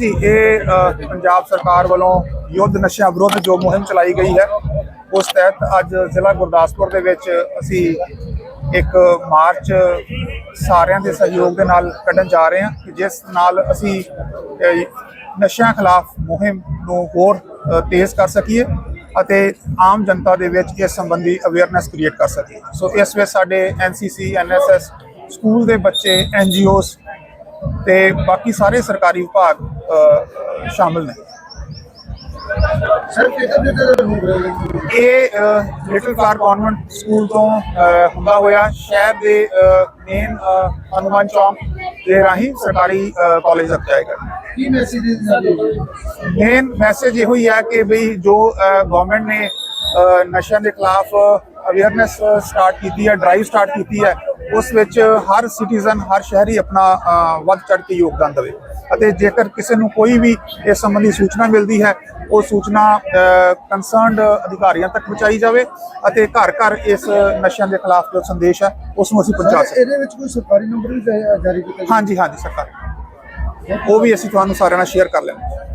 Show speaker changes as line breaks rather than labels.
ਹਾਂਜੀ, ਇਹ ਪੰਜਾਬ ਸਰਕਾਰ ਵੱਲੋਂ ਯੁੱਧ ਨਸ਼ਿਆਂ ਵਿਰੁੱਧ ਜੋ ਮੁਹਿੰਮ ਚਲਾਈ ਗਈ ਹੈ, ਉਸ ਤਹਿਤ ਅੱਜ ਜ਼ਿਲ੍ਹਾ ਗੁਰਦਾਸਪੁਰ ਦੇ ਵਿੱਚ ਅਸੀਂ ਇੱਕ ਮਾਰਚ ਸਾਰਿਆਂ ਦੇ ਸਹਿਯੋਗ ਦੇ ਨਾਲ ਕੱਢਣ ਜਾ ਰਹੇ ਹਾਂ, ਜਿਸ ਨਾਲ ਅਸੀਂ ਨਸ਼ਿਆਂ ਖਿਲਾਫ ਮੁਹਿੰਮ ਨੂੰ ਹੋਰ ਤੇਜ਼ ਕਰ ਸਕੀਏ ਅਤੇ ਆਮ ਜਨਤਾ ਦੇ ਵਿੱਚ ਇਸ ਸੰਬੰਧੀ ਅਵੇਅਰਨੈਸ ਕ੍ਰੀਏਟ ਕਰ ਸਕੀਏ। ਸੋ ਇਸ ਵਿੱਚ ਸਾਡੇ ਐਨਸੀਸੀ ਐਨਐਸਐਸ ਸਕੂਲ ਦੇ ਬੱਚੇ ਐਨਜੀਓਸ ਤੇ ਬਾਕੀ ਸਾਰੇ ਸਰਕਾਰੀ ਵਿਭਾਗ ਸ਼ਾਮਲ ਨੇ। ਇਹ ਲਿਟਲ ਫਲਾਰ ਕਨਵੈਂਟ ਸਕੂਲ ਤੋਂ ਹੁੰਦਾ ਹੋਇਆ ਸ਼ਹਿਰ ਦੇ ਮੇਨ ਹਨੂਮਾਨ ਚੌਂਕ ਦੇ ਰਾਹੀਂ ਸਰਕਾਰੀ ਕਾਲਜ ਤੱਕ ਜਾਏਗਾ
ਕੀ ਮੈਸੇਜ
ਮੇਨ ਮੈਸੇਜ ਇਹੋ ਹੀ ਹੈ ਕਿ ਬਈ ਜੋ ਗਵਰਨਮੈਂਟ ਨੇ ਨਸ਼ਿਆਂ ਦੇ ਖਿਲਾਫ ਅਵੇਅਰਨੈਸ ਸਟਾਰਟ ਕੀਤੀ ਹੈ ਡਰਾਈਵ ਸਟਾਰਟ ਕੀਤੀ ਹੈ ਉਸ ਵਿੱਚ ਹਰ ਸਿਟੀਜ਼ਨ ਹਰ ਸ਼ਹਿਰੀ ਆਪਣਾ ਵੱਧ ਚੜ ਕੇ ਯੋਗਦਾਨ ਦੇਵੇ। ਅਤੇ ਜੇਕਰ ਕਿਸੇ ਨੂੰ ਕੋਈ ਵੀ ਇਸ ਸੰਬੰਧੀ ਸੂਚਨਾ ਮਿਲਦੀ ਹੈ ਉਹ ਸੂਚਨਾ ਕੰਸਰਨਡ ਅਧਿਕਾਰੀਆਂ ਤੱਕ ਪਹੁੰਚਾਈ ਜਾਵੇ ਅਤੇ ਘਰ ਘਰ ਇਸ ਨਸ਼ਿਆਂ ਦੇ ਖਿਲਾਫ ਜੋ ਸੰਦੇਸ਼ ਹੈ ਉਸ ਨੂੰ ਅਸੀਂ ਪਹੁੰਚਾ ਸਕੀਏ।
ਇਹਦੇ ਵਿੱਚ ਕੋਈ ਸਰਕਾਰੀ ਨੰਬਰ ਵੀ ਜਾਰੀ ਕੀਤਾ?
ਹਾਂਜੀ ਹਾਂਜੀ ਸਰਕਾਰ। ਉਹ ਵੀ ਅਸੀਂ ਤੁਹਾਨੂੰ ਸਾਰਿਆਂ ਨਾਲ ਸ਼ੇਅਰ ਕਰ ਲੈਂਦੇ